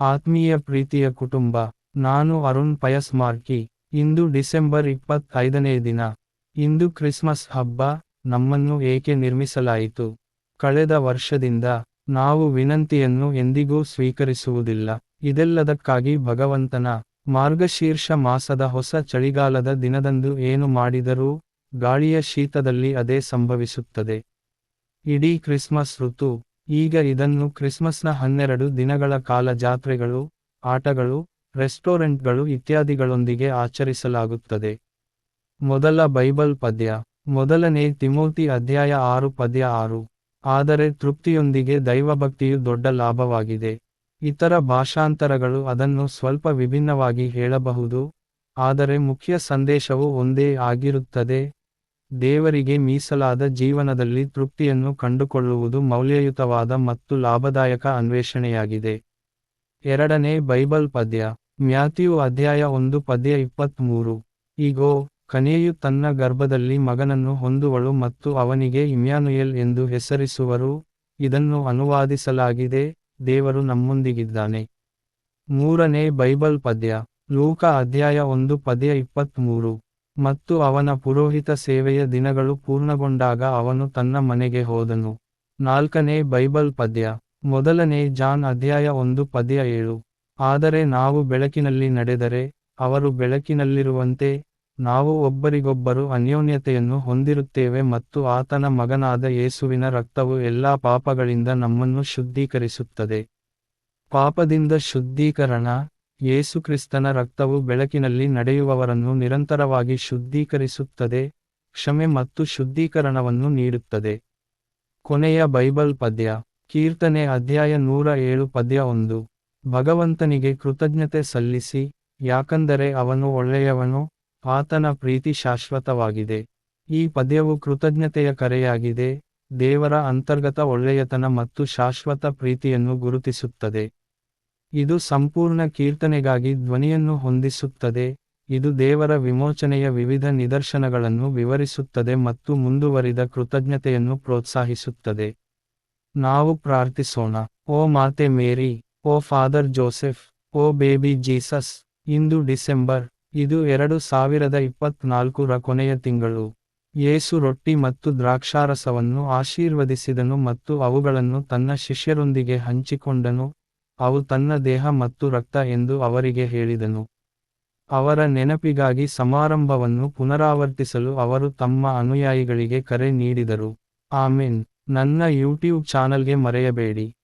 ಆತ್ಮೀಯ ಪ್ರೀತಿಯ ಕುಟುಂಬ, ನಾನು ಅರುಣ್ ಪಯಸ್ ಮಾರ್ಕಿ. ಇಂದು ಡಿಸೆಂಬರ್ ಇಪ್ಪತ್ತೈದನೇ ದಿನ. ಇಂದು ಕ್ರಿಸ್ಮಸ್ ಹಬ್ಬ, ನಮ್ಮನ್ನು ಏಕೆ ನಿರ್ಮಿಸಲಾಯಿತು? ಕಳೆದ ವರ್ಷದಿಂದ ನಾವು ವಿನಂತಿಯನ್ನು ಎಂದಿಗೂ ಸ್ವೀಕರಿಸುವುದಿಲ್ಲ. ಇದೆಲ್ಲದಕ್ಕಾಗಿ ಭಗವಂತನ ಮಾರ್ಗಶೀರ್ಷ ಮಾಸದ ಹೊಸ ಚಳಿಗಾಲದ ದಿನದಂದು ಏನು ಮಾಡಿದರೂ, ಗಾಳಿಯ ಶೀತದಲ್ಲಿ ಅದೇ ಸಂಭವಿಸುತ್ತದೆ. ಇಡೀ ಕ್ರಿಸ್ಮಸ್ ಋತು ಈಗ ಇದನ್ನು ಕ್ರಿಸ್ಮಸ್ನ ಹನ್ನೆರಡು ದಿನಗಳ ಕಾಲ ಜಾತ್ರೆಗಳು, ಆಟಗಳು, ರೆಸ್ಟೋರೆಂಟ್ಗಳು ಇತ್ಯಾದಿಗಳೊಂದಿಗೆ ಆಚರಿಸಲಾಗುತ್ತದೆ. ಮೊದಲ ಬೈಬಲ್ ಪದ್ಯ. ಮೊದಲನೇ ತಿಮೋತಿ ಅಧ್ಯಾಯ ಆರು ಪದ್ಯ ಆರು. ಆದರೆ ತೃಪ್ತಿಯೊಂದಿಗೆ ದೈವಭಕ್ತಿಯು ದೊಡ್ಡ ಲಾಭವಾಗಿದೆ. ಇತರ ಭಾಷಾಂತರಗಳು ಅದನ್ನು ಸ್ವಲ್ಪ ವಿಭಿನ್ನವಾಗಿ ಹೇಳಬಹುದು, ಆದರೆ ಮುಖ್ಯ ಸಂದೇಶವು ಒಂದೇ ಆಗಿರುತ್ತದೆ. ದೇವರಿಗೆ ಮೀಸಲಾದ ಜೀವನದಲ್ಲಿ ತೃಪ್ತಿಯನ್ನು ಕಂಡುಕೊಳ್ಳುವುದು ಮೌಲ್ಯಯುತವಾದ ಮತ್ತು ಲಾಭದಾಯಕ ಅನ್ವೇಷಣೆಯಾಗಿದೆ. ಎರಡನೇ ಬೈಬಲ್ ಪದ್ಯ, ಮ್ಯಾಥ್ಯೂ ಅಧ್ಯಾಯ ಒಂದು ಪದ್ಯ ಇಪ್ಪತ್ತ್ಮೂರು ಈಗೋ, ಕನೆಯು ತನ್ನ ಗರ್ಭದಲ್ಲಿ ಮಗನನ್ನು ಹೊಂದುವಳು ಮತ್ತು ಅವನಿಗೆ ಇಮ್ಯಾನುಯೆಲ್ ಎಂದು ಹೆಸರಿಸುವರು, ಇದನ್ನು ಅನುವಾದಿಸಲಾಗಿದೆ, ದೇವರು ನಮ್ಮೊಂದಿಗಿದ್ದಾನೆ. ಮೂರನೇ ಬೈಬಲ್ ಪದ್ಯ, ಲೂಕ ಅಧ್ಯಾಯ ಒಂದು ಪದ್ಯ ಇಪ್ಪತ್ತ್ಮೂರು ಮತ್ತು ಅವನ ಪುರೋಹಿತ ಸೇವೆಯ ದಿನಗಳು ಪೂರ್ಣಗೊಂಡಾಗ ಅವನು ತನ್ನ ಮನೆಗೆ ಹೋದನು. ನಾಲ್ಕನೇ ಬೈಬಲ್ ಪದ್ಯ. ಮೊದಲನೇ ಜಾನ್ ಅಧ್ಯಾಯ ಒಂದು ಪದ್ಯ ಏಳು. ಆದರೆ ನಾವು ಬೆಳಕಿನಲ್ಲಿ ನಡೆದರೆ, ಅವರು ಬೆಳಕಿನಲ್ಲಿರುವಂತೆ ನಾವು ಒಬ್ಬರಿಗೊಬ್ಬರು ಅನ್ಯೋನ್ಯತೆಯನ್ನು ಹೊಂದಿರುತ್ತೇವೆ ಮತ್ತು ಆತನ ಮಗನಾದ ಯೇಸುವಿನ ರಕ್ತವು ಎಲ್ಲಾ ಪಾಪಗಳಿಂದ ನಮ್ಮನ್ನು ಶುದ್ಧೀಕರಿಸುತ್ತದೆ. ಪಾಪದಿಂದ ಶುದ್ಧೀಕರಣ ಯೇಸುಕ್ರಿಸ್ತನ ರಕ್ತವು ಬೆಳಕಿನಲ್ಲಿ ನಡೆಯುವವರನ್ನು ನಿರಂತರವಾಗಿ ಶುದ್ಧೀಕರಿಸುತ್ತದೆ, ಕ್ಷಮೆ ಮತ್ತು ಶುದ್ಧೀಕರಣವನ್ನು ನೀಡುತ್ತದೆ. ಕೊನೆಯ ಬೈಬಲ್ ಪದ್ಯ, ಕೀರ್ತನೆ ಅಧ್ಯಾಯ ನೂರ ಏಳು ಪದ್ಯ ಒಂದು. ಭಗವಂತನಿಗೆ ಕೃತಜ್ಞತೆ ಸಲ್ಲಿಸಿ, ಯಾಕಂದರೆ ಅವನು ಒಳ್ಳೆಯವನು, ಆತನ ಪ್ರೀತಿ ಶಾಶ್ವತವಾಗಿದೆ. ಈ ಪದ್ಯವು ಕೃತಜ್ಞತೆಯ ಕರೆಯಾಗಿದೆ, ದೇವರ ಅಂತರ್ಗತ ಒಳ್ಳೆಯತನ ಮತ್ತು ಶಾಶ್ವತ ಪ್ರೀತಿಯನ್ನು ಗುರುತಿಸುತ್ತದೆ. ಇದು ಸಂಪೂರ್ಣ ಕೀರ್ತನೆಗಾಗಿ ಧ್ವನಿಯನ್ನು ಹೊಂದಿಸುತ್ತದೆ, ಇದು ದೇವರ ವಿಮೋಚನೆಯ ವಿವಿಧ ನಿದರ್ಶನಗಳನ್ನು ವಿವರಿಸುತ್ತದೆ ಮತ್ತು ಮುಂದುವರಿದ ಕೃತಜ್ಞತೆಯನ್ನು ಪ್ರೋತ್ಸಾಹಿಸುತ್ತದೆ. ನಾವು ಪ್ರಾರ್ಥಿಸೋಣ, ಓ ಮಾತೆ ಮೇರಿ, ಓ ಫಾದರ್ ಜೋಸೆಫ್, ಓ ಬೇಬಿ ಜೀಸಸ್, ಇಂದು ಡಿಸೆಂಬರ್, ಇದು ಎರಡು ಸಾವಿರದ ಇಪ್ಪತ್ನಾಲ್ಕು ರ ಕೊನೆಯ ತಿಂಗಳು. ಯೇಸು ರೊಟ್ಟಿ ಮತ್ತು ದ್ರಾಕ್ಷಾರಸವನ್ನು ಆಶೀರ್ವದಿಸಿದನು ಮತ್ತು ಅವುಗಳನ್ನು ತನ್ನ ಶಿಷ್ಯರೊಂದಿಗೆ ಹಂಚಿಕೊಂಡನು ಅವು ತನ್ನ ದೇಹ ಮತ್ತು ರಕ್ತ ಎಂದು ಅವರಿಗೆ ಹೇಳಿದನು. ಅವರ ನೆನಪಿಗಾಗಿ ಸಮಾರಂಭವನ್ನು ಪುನರಾವರ್ತಿಸಲು ಅವರು ತಮ್ಮ ಅನುಯಾಯಿಗಳಿಗೆ ಕರೆ ನೀಡಿದರು. ಆಮೇನ್. ನನ್ನ ಯೂಟ್ಯೂಬ್ ಚಾನಲ್ಗೆ ಮರೆಯಬೇಡಿ.